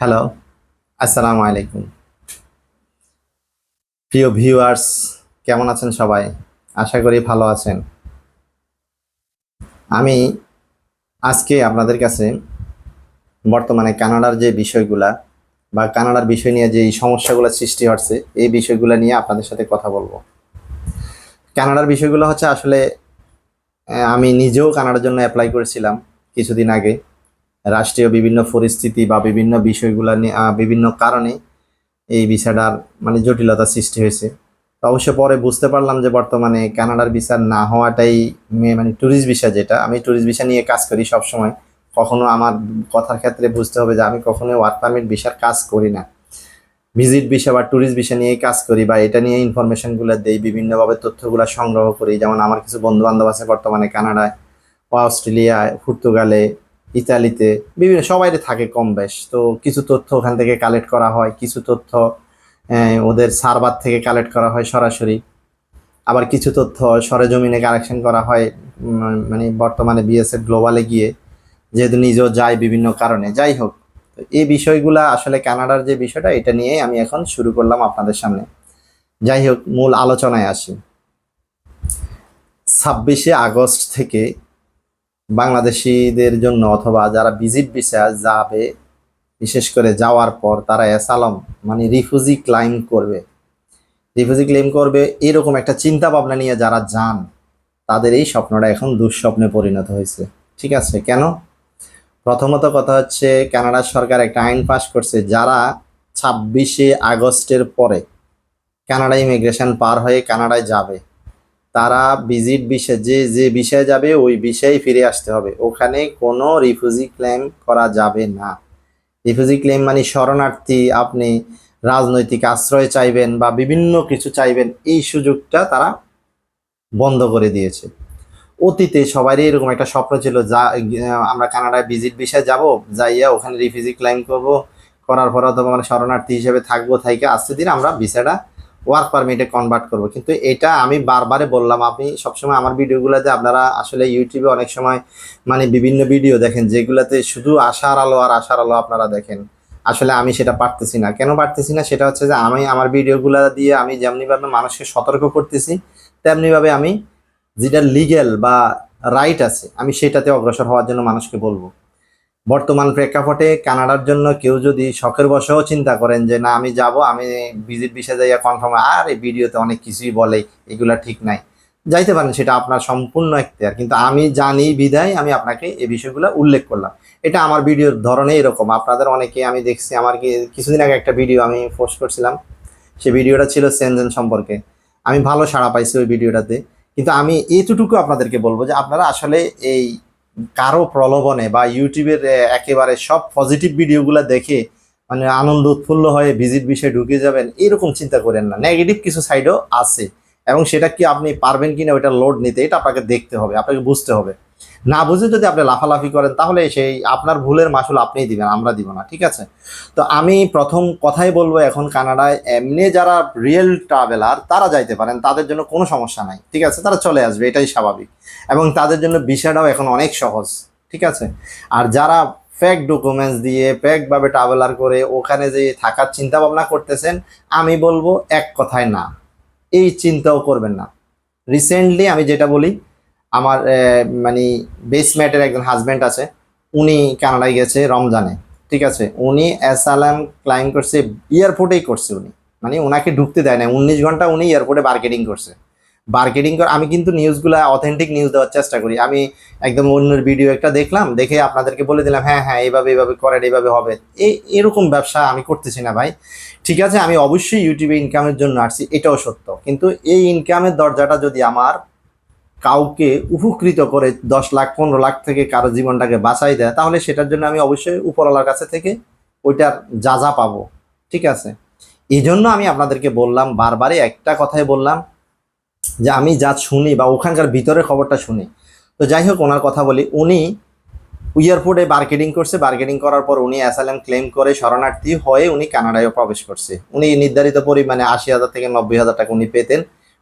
Hello আসসালামু আলাইকুম প্রিয় ভিউয়ার্স কেমন আছেন সবাই? আশা করি ভালো আছেন। আমি আজকে আপনাদের কাছে বর্তমানে কানাডার যে বিষয়গুলা বা কানাডার বিষয় নিয়ে যে সমস্যাগুলো সৃষ্টি হচ্ছে, এই বিষয়গুলো নিয়ে আপনাদের সাথে কথা বলব। কানাডার বিষয়গুলো হচ্ছে আসলে আমি নিজেও কানাডার জন্য অ্যাপ্লাই করেছিলাম কিছুদিন আগে। রাষ্ট্রীয় বিভিন্ন পরিস্থিতি বা বিভিন্ন বিষয়গুলো নিয়ে বিভিন্ন কারণে এই ভিসাটার মানে জটিলতা সৃষ্টি হয়েছে। তো অবশ্য পরে বুঝতে পারলাম যে বর্তমানে কানাডার ভিসা না হওয়াটাই মানে ট্যুরিস্ট ভিসা যেটা। আমি ট্যুরিস্ট ভিসা নিয়ে কাজ করি সব সময় কখনো আমার কথার ক্ষেত্রে বুঝতে হবে যে আমি কখনো ওয়ার্ক পারমিট ভিসার কাজ করি না। ভিজিট ভিসা বা ট্যুরিস্ট ভিসা নিয়ে কাজ করি বা এটা নিয়ে ইনফরমেশনগুলো দেই, বিভিন্নভাবে তথ্যগুলো সংগ্রহ করি। যেমন আমার কিছু বন্ধু বান্ধব আছে বর্তমানে কানাডায় ও অস্ট্রেলিয়ায়, পর্তুগালে ইতালিতে, বিভিন্ন সবাই থাকে কম বেশ। তো কিছু তথ্য ওখান থেকে কালেক্ট করা হয়, কিছু তথ্য ওদের সার্ভার থেকে কালেক্ট করা হয় সরাসরি। আবার কিছু তথ্য সরেজমিনে কালেকশন করা হয় মানে বর্তমানে বিএসএফ গ্লোবালে গিয়ে, যেহেতু নিজেও যায় বিভিন্ন কারণে। যাই হোক এই বিষয়গুলা আসলে কানাডার যে বিষয়টা, এটা নিয়ে আমি এখন শুরু করলাম আপনাদের সামনে। যাই হোক, মূল আলোচনায় আসি। ছাব্বিশে আগস্ট থেকে বাংলাদেশিদের জন্য অথবা যারা ভিজিট ভিসা যাবে, বিশেষ করে যাওয়ার পর তারা অ্যাসালম মানে রিফিউজি ক্লাইম করবে। রিফিউজি ক্লেম করবে, এরকম একটা চিন্তা ভাবনা নিয়ে যারা যান, তাদের এই স্বপ্নটা এখন দুঃস্বপ্নে পরিণত হয়েছে। ঠিক আছে? কেন? প্রথমত কথা হচ্ছে, কানাডা সরকার একটা আইন পাশ করছে, যারা ছাব্বিশে আগস্টের পরে কানাডা ইমিগ্রেশন পার হয়ে কানাডায় যাবে। তারা ভিজিট বিষয় যে যে বিষয়ে যাবে, ওই বিষয়ে ফিরে আসতে হবে। ওখানে কোনো রিফিউজি ক্লেম করা যাবে না। রিফিউজি ক্লেম মানে শরণার্থী, আপনি রাজনৈতিক আশ্রয় চাইবেন বা বিভিন্ন কিছু চাইবেন, এই সুযোগটা তারা বন্ধ করে দিয়েছে। অতীতে সবারই এরকম একটা স্বপ্ন ছিল, যা, আমরা কানাডায় ভিজিট বিষয়ে যাব, যাইয়া ওখানে রিফিউজি ক্লেম করব, করার পর অথবা মানে শরণার্থী হিসেবে থাকব, থাইকে আস্তে দিন আমরা ভিসাটা ওয়ার্ক পারমিটে কনভার্ট করব। কিন্তু এটা আমি বারবারে বললাম, আপনি সবসময় আমার ভিডিওগুলোতে আপনারা আসলে ইউটিউবে অনেক সময় মানে বিভিন্ন ভিডিও দেখেন, যেগুলোতে শুধু আশার আলো আর আশার আলো আপনারা দেখেন। আসলে আমি সেটা পারতেছি না। কেন পারতেছি না? সেটা হচ্ছে যে আমি আমার ভিডিওগুলো দিয়ে আমি যেমনিভাবে মানুষকে সতর্ক করতেছি, তেমনিভাবে আমি যেটা লিগ্যাল বা রাইট আছে, আমি সেটাতে অগ্রসর হওয়ার জন্য মানুষকে বলব। বর্তমান প্রেক্ষাপটে কানাডার জন্য কেউ যদি শখের বসেও চিন্তা করেন যে, না, আমি যাব, আমি ভিজিট বিষয়ে যাইয়া কনফার্ম আর এই ভিডিওতে অনেক কিছুই বলে, এগুলা ঠিক নাই। যাইতে পারেন, সেটা আপনার সম্পূর্ণ এখতিয়ার। কিন্তু আমি জানি বিধায় আমি আপনাকে এই বিষয়গুলো উল্লেখ করলাম। এটা আমার ভিডিওর ধরনে এরকম। আপনাদের অনেকে আমি দেখছি, আমার কি, কিছুদিন আগে একটা ভিডিও আমি পোস্ট করছিলাম। সেই ভিডিওটা ছিল সেনজেন সম্পর্কে। আমি ভালো সাড়া পাইছি ওই ভিডিওটাতে। কিন্তু আমি এইটুকু আপনাদেরকে বলব যে, আপনারা আসলে এই কারও প্রলোভনে বা ইউটিউবের একেবারে সব পজিটিভ ভিডিওগুলো দেখে মানে আনন্দ উৎফুল্ল হয়ে ভিজিট বিষয়ে ঢুকে যাবেন, এরকম চিন্তা করেন না। নেগেটিভ কিছু সাইডও আছে। এবং সেটা কি আপনি পারবেন কিনা ওইটা লোড নিতে, এটা আপনাকে দেখতে হবে, আপনাকে বুঝতে হবে। না বুঝে যদি আপনি লাফালাফি করেন, তাহলে সেই আপনার ভুলের মাসুল আপনিই দিবেন, আমরা দিব না, ঠিক আছে? তো আমি প্রথম কথাই বলব এখন কানাডায়, এমনি যারা রিয়েল ট্রাভেলার তারা যাইতে পারেন, তাদের জন্য কোনো সমস্যা নাই, ঠিক আছে? তারা চলে আসবে, এটাই স্বাভাবিক। এবং তাদের জন্য বিষয়টাও এখন অনেক সহজ, ঠিক আছে? আর যারা ফেক ডকুমেন্টস দিয়ে ফেকভাবে ট্রাভেলার করে, ওখানে যে থাকার চিন্তা ভাবনা করতেছেন, আমি বলব এক কথায় না, এই চিন্তাও করবেন না। রিসেন্টলি আমি যেটা বলি আমার মানে বেসমেটের একজন হাজব্যান্ড আছে, উনি কানাডায় গেছে রমজানে, ঠিক আছে? উনি অ্যাসালাম ক্লাইম করছে, এয়ারপোর্টেই করছে উনি। মানে ওনাকে ঢুকতে দেয় না উনিশ ঘণ্টা উনি এয়ারপোর্টে মার্কেটিং করছে। মার্কেটিং করে, আমি কিন্তু নিউজগুলো অথেন্টিক নিউজ দেওয়ার চেষ্টা করি। আমি একদম অন্যের ভিডিও একটা দেখলাম, দেখে আপনাদেরকে বলে দিলাম হ্যাঁ হ্যাঁ এইভাবে এইভাবে করেন এইভাবে হবে। এই এরকম ব্যবসা আমি করতেছি না ভাই। ঠিক আছে, আমি অবশ্যই ইউটিউবে ইনকামের জন্য আসছি, এটাও সত্য। কিন্তু এই ইনকামের দরজাটা যদি আমার কাউকে উপকৃত করে দশ লাখ, পনেরো লাখ থেকে কারও জীবনটাকে বাঁচাই দেয়, তাহলে সেটার জন্য আমি অবশ্যই উপরওয়ালার কাছে থেকে ওইটার যা যা পাবো, ঠিক আছে? এই জন্য আমি আপনাদেরকে বললাম, বারবারই একটা কথাই বললাম, যে আমি যা শুনি বা ওখানকার ভিতরের খবরটা শুনি। তো যাই হোক, ওনার কথা বলি, উনি এয়ারপোর্টে মার্কেটিং করছে মার্কেটিং করার পর উনি অ্যাসাইলাম ক্লেম করে শরণার্থী হয়ে উনি কানাডায়ও প্রবেশ করছে। উনি নির্ধারিত পরিমাণে আশি হাজার থেকে নব্বই হাজার টাকা উনি পেতেন।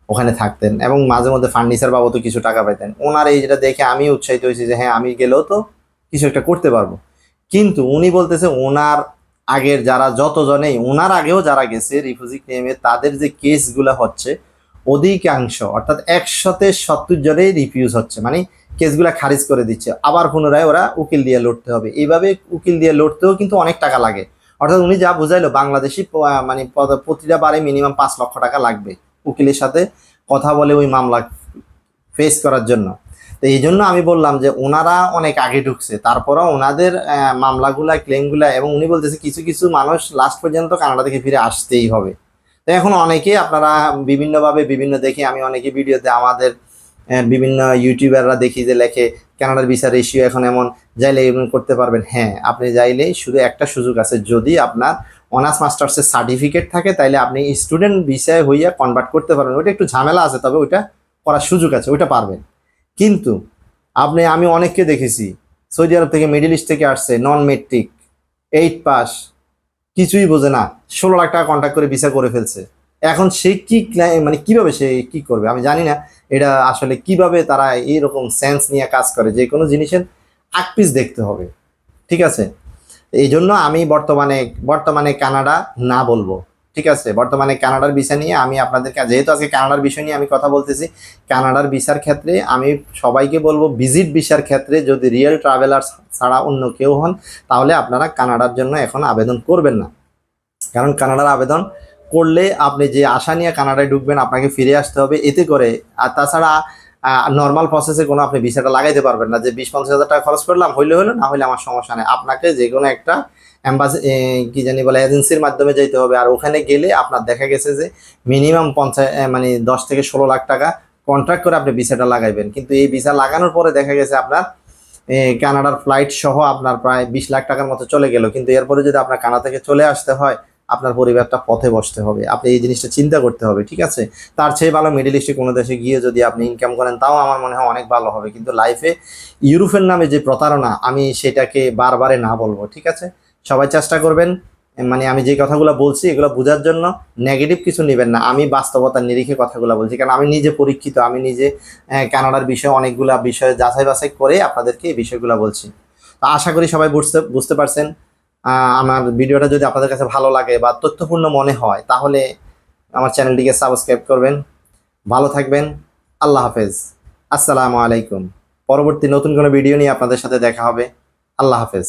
ওখানে থাকতেন এবং মাঝে মধ্যে ফার্নিচার বাবদও কিছু টাকা পেতেন ওনার এই যেটা দেখে আমি উৎসাহিত হয়েছি যে হ্যাঁ আমি গেলেও তো কিছু একটা করতে পারব। কিন্তু উনি বলতেছে, ওনার আগের যারা যতজনেই, ওনার আগেও যারা গেছে রিফিউজি ক্লেমে তাদের যে কেসগুলো হচ্ছে, অধিকাংশ, অর্থাৎ একশোতে সত্তর জনেই রিফিউজ হচ্ছে। মানে কেসগুলো খারিজ করে দিচ্ছে। আবার পুনরায় ওরা উকিল দিয়ে লড়তে হবে। এইভাবে উকিল দিয়ে লড়তেও কিন্তু অনেক টাকা লাগে। অর্থাৎ উনি যা বুঝাইলো, বাংলাদেশি মানে প্রতিটা বারে মিনিমাম পাঁচ লক্ষ টাকা লাগবে। উকিলের সাথে কথা বলে ওই মামলা ফেস করার জন্য। তো এই জন্য আমি বললাম যে ওনারা অনেক আগে ঢুকছে, তারপরও ওনাদের মামলাগুলা ক্লেমগুলা এবং উনি বলতেছে কিছু কিছু মানুষ লাস্ট পর্যন্ত কানাডা থেকে ফিরে আসতেই হবে। তো এখন অনেকেই আপনারা বিভিন্নভাবে বিভিন্ন দেখি, আমি অনেকে ভিডিওতে আমাদের বিভিন্ন ইউটিউবাররা দেখি যে লেখে, কানাডার ভিসা রেশিও এখন এমন যাইলে করতে পারবেন। হ্যাঁ আপনি যাইলেই শুধু একটা সুযোগ আছে, যদি আপনার অনার্স মাস্টার্সের সার্টিফিকেট থাকে, তাইলে আপনি স্টুডেন্ট ভিসায় হইয়া কনভার্ট করতে পারবেন। ওইটা একটু ঝামেলা আছে, তবে ওইটা করার সুযোগ আছে, ওইটা পারবেন। কিন্তু আপনি, আমি অনেককে দেখেছি, সৌদি আরব থেকে মিডল ইস্ট থেকে আসছে নন মেট্রিক এইট পাস কিছুই বোঝে না, ষোলো লাখ টাকা কন্ট্যাক্ট করে ভিসা করে ফেলছে। এখন সে কী মানে কীভাবে সে কি করবে, আমি জানি না, এটা আসলে কীভাবে তারা এইরকম সেন্স নিয়ে কাজ করে, যে কোনো জিনিসের আকপিস দেখতে হবে। ঠিক আছে? এই জন্য আমি বর্তমানে বর্তমানে কানাডা না বলব। ঠিক আছে? বর্তমানে কানাডার ভিসা নিয়ে আমি আপনাদেরকে, যেহেতু আজকে কানাডার বিষয় নিয়ে আমি কথা বলতেছি, কানাডার ভিসার ক্ষেত্রে আমি সবাইকে বলব, ভিজিট ভিসার ক্ষেত্রে যদি রিয়েল ট্রাভেলার ছাড়া অন্য কেউ হন, তাহলে আপনারা কানাডার জন্য এখন আবেদন করবেন না। কারণ কানাডার আবেদন করলে আপনি যে আশা নিয়ে কানাডায় ঢুকবেন, আপনাকে ফিরে আসতে হবে। এতে করে, আর তাছাড়া নর্মাল প্রসেসে কোনো আপনি ভিসাটা লাগাইতে পারবেন না। যে বিশ, পঞ্চাশ হাজার টাকা খরচ করলাম, হইলে হলো না হইলে আমার সমস্যা নেই। আপনাকে যে কোনো একটা অ্যাম্বাসি কি জানি বলে এজেন্সির মাধ্যমে যেতে হবে। আর ওখানে গেলে আপনার দেখা গেছে যে মিনিমাম পঞ্চাশ মানে দশ থেকে ষোলো লাখ টাকা কন্ট্রাক্ট করে আপনি ভিসাটা লাগাইবেন। কিন্তু এই ভিসা লাগানোর পরে দেখা গেছে আপনার কানাডার ফ্লাইট সহ আপনার প্রায় বিশ লাখ টাকার মতো চলে গেল। কিন্তু এরপরে যদি আপনার কানাডা থেকে চলে আসতে হয় আপনার পরিবারটা পথে বসতে হবে। আপনি এই জিনিসটা চিন্তা করতে হবে, ঠিক আছে? তার চেয়ে ভালো মিডিল ইস্টে কোনো দেশে গিয়ে যদি আপনি ইনকাম করেন, তাও আমার মনে হয় অনেক ভালো হবে। কিন্তু লাইফে ইউরোপের নামে যে প্রতারণা, আমি সেটাকে বারবারে না বলব, ঠিক আছে? সবাই চেষ্টা করবেন মানে আমি যে কথাগুলো বলছি, এগুলো বোঝার জন্য নেগেটিভ কিছু নেবেন না। আমি বাস্তবতার নিরিখে কথাগুলো বলছি, কারণ আমি নিজে পরীক্ষিত, আমি নিজে কানাডার বিষয়ে অনেকগুলা বিষয়ে যাচাই বাছাই করে আপনাদেরকে এই বিষয়গুলো বলছি। তো আশা করি সবাই বুঝতে বুঝতে পারছেন। আমার ভিডিওটা যদি আপনাদের কাছে ভালো লাগে বা তথ্যপূর্ণ মনে হয়, তাহলে আমার চ্যানেলটিকে সাবস্ক্রাইব করবেন। ভালো থাকবেন। আল্লাহ হাফেজ। আসসালামু আলাইকুম। পরবর্তী নতুন কোনো ভিডিও নিয়ে আপনাদের সাথে দেখা হবে। আল্লাহ হাফেজ।